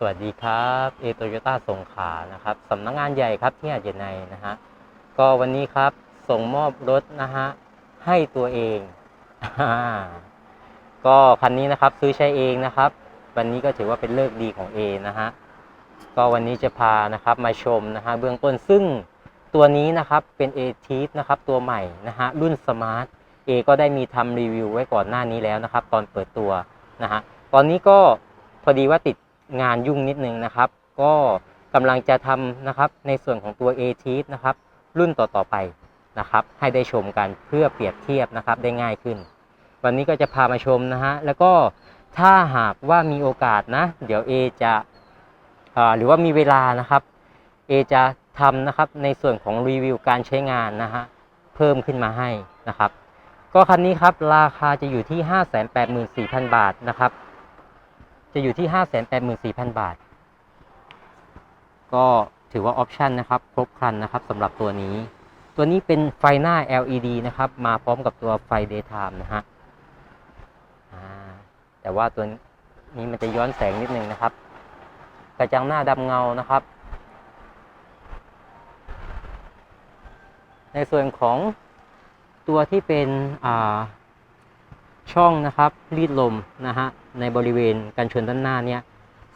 สวัสดีครับเอโตโยต้าสงขานะครับสำนักงานใหญ่ครับที่อาจเจในนะฮะก็วันนี้ครับส่งมอบรถนะฮะให้ตัวเองอก็คันนี้นะครับซื้อใช้เองนะครับ วันนี้ก็ถือว่าเป็นเลิกดีของเอนะฮะก็วันนี้จะพานะครับมาชมนะฮะเบื้องต้นซึ่งตัวนี้นะครับเป็น a t i v นะครับตัวใหม่นะฮะรุ่นสมาร์ทเอก็ได้มีทำรีวิวไว้ก่อนหน้านี้แล้วนะครับ ตอนเปิดตัวนะฮะตอนนี้ก็พอดีว่าติด งานยุ่งนิดนึงนะครับ ก็กำลังจะทำนะครับในส่วนของตัว a t นะครับรุ่นต่อๆไปนะครับ ให้ได้ชมกันเพื่อเปรียบเทียบนะครับได้ง่ายขึ้น วันนี้ก็จะพามาชมนะฮะแล้วก็ถ้าหากว่ามีโอกาสนะ เดี๋ยว A จะหรือว่ามีเวลานะครับ A จะทำนะครับในส่วนของรีวิวการใช้งานนะฮะเพิ่มขึ้นมาให้นะครับ ก็คันนี้ครับราคาจะอยู่ที่ 584,000 บาทนะครับ จะอยู่ที่ 584,000 บาท ก็ถือว่าออปชันนะครับ ครบครันนะครับสำหรับตัวนี้ ตัวนี้เป็นไฟหน้า LED นะครับ มาพร้อมกับตัวไฟ daytime นะฮะแต่ว่าตัวนี้มันจะย้อนแสงนิดนึงนะครับ กระจังหน้าดำเงานะครับ ในส่วนของตัวที่เป็นช่องนะครับรีดลมนะฮะ ในบริเวณกันชนด้านหน้าเนี่ย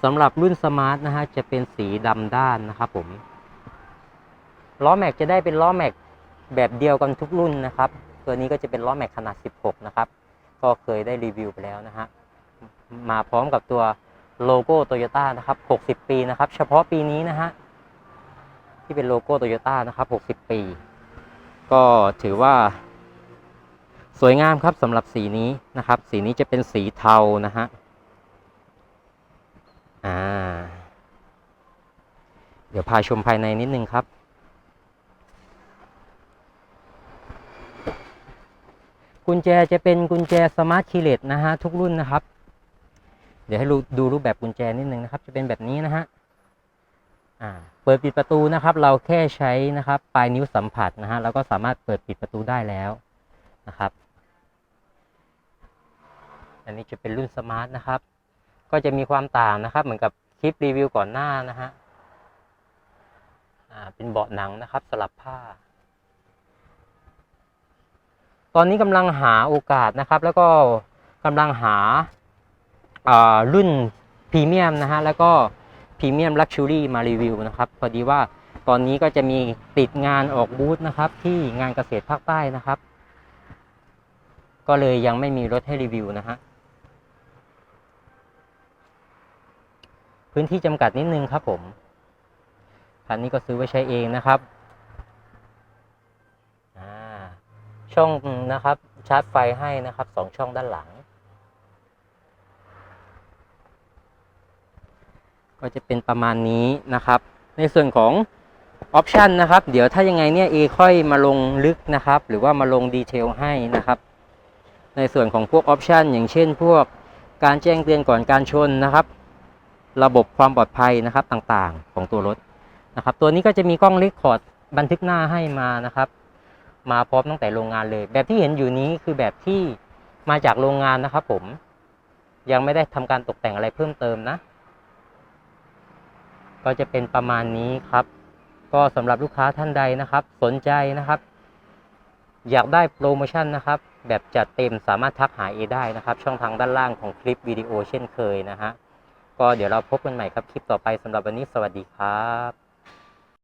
สำหรับรุ่นสมาร์ทนะฮะจะเป็นสีดำด้านนะครับผมล้อแม็กจะได้เป็นล้อแม็กแบบเดียวกันทุกรุ่นนะครับ ตัวนี้ก็จะเป็นล้อแม็กขนาด 16 นะครับ ก็เคยได้รีวิวไปแล้วนะฮะมาพร้อมกับตัวโลโก้โตโยต้านะครับ 60 ปีนะครับ เฉพาะปีนี้นะฮะที่เป็นโลโก้โตโยต้านะครับ 60 ปี ก็ถือว่า สวยงามครับสำหรับสีนี้นะครับ สีนี้จะเป็นสีเทานะฮะอ่า เดี๋ยวพาชมภายในนิดนึงครับ กุญแจจะเป็นกุญแจสมาร์ทคีเลตนะฮะทุกรุ่นนะครับ เดี๋ยวให้ดูรูปแบบกุญแจนิดนึงนะครับ จะเป็นแบบนี้นะฮะอ่าเปิดปิดประตูนะครับ เราแค่ใช้นะครับ ปลายนิ้วสัมผัสนะฮะเราก็สามารถเปิดปิดประตูได้แล้วนะครับ อันนี้จะเป็นรุ่นสมาร์ทนะครับ ก็จะมีความต่างนะครับ เหมือนกับคลิปรีวิวก่อนหน้านะฮะอ่าเป็นเบาะหนังนะครับสลับผ้า ตอนนี้กำลังหาโอกาสนะครับ แล้วก็กำลังหาอ่ารุ่นพรีเมียมนะฮะแล้วก็พรีเมียมลักชูรี่มารีวิวนะครับ พอดีว่าตอนนี้ก็จะมีติดงานออกบูธนะครับ ที่งานเกษตรภาคใต้นะครับ ก็เลยยังไม่มีรถให้รีวิวนะฮะ พื้นที่จำกัดนิดนึงครับผมคันนี้ก็ซื้อไว้ใช้เองนะครับ ช่องนะครับชาร์จไฟให้นะครับสองช่องด้านหลัง ก็จะเป็นประมาณนี้นะครับ ในส่วนของออปชันนะครับ เดี๋ยวถ้ายังไงเนี่ยเอค่อยมาลงลึกนะครับ หรือว่ามาลงดีเทลให้นะครับ ในส่วนของพวกออปชันอย่างเช่นพวกการแจ้งเตือนก่อนการชนนะครับ ระบบความปลอดภัยนะครับต่างๆ ของตัวรถนะครับ ตัวนี้ก็จะมีกล้องเรคคอร์ดบันทึกหน้าให้มานะครับ มาพร้อมตั้งแต่โรงงานเลย แบบที่เห็นอยู่นี้คือแบบที่มาจากโรงงานนะครับ ผม ยังไม่ได้ทำการตกแต่งอะไรเพิ่มเติมนะ ก็จะเป็นประมาณนี้ครับ ก็สำหรับลูกค้าท่านใดนะครับ สนใจนะครับ อยากได้โปรโมชั่นนะครับ แบบจัดเต็มสามารถทักหาเอได้นะครับ ช่องทางด้านล่างของคลิปวิดีโอเช่นเคยนะฮะ ก็เดี๋ยวเราพบกันใหม่ครับคลิปต่อไปสำหรับวันนี้สวัสดีครับ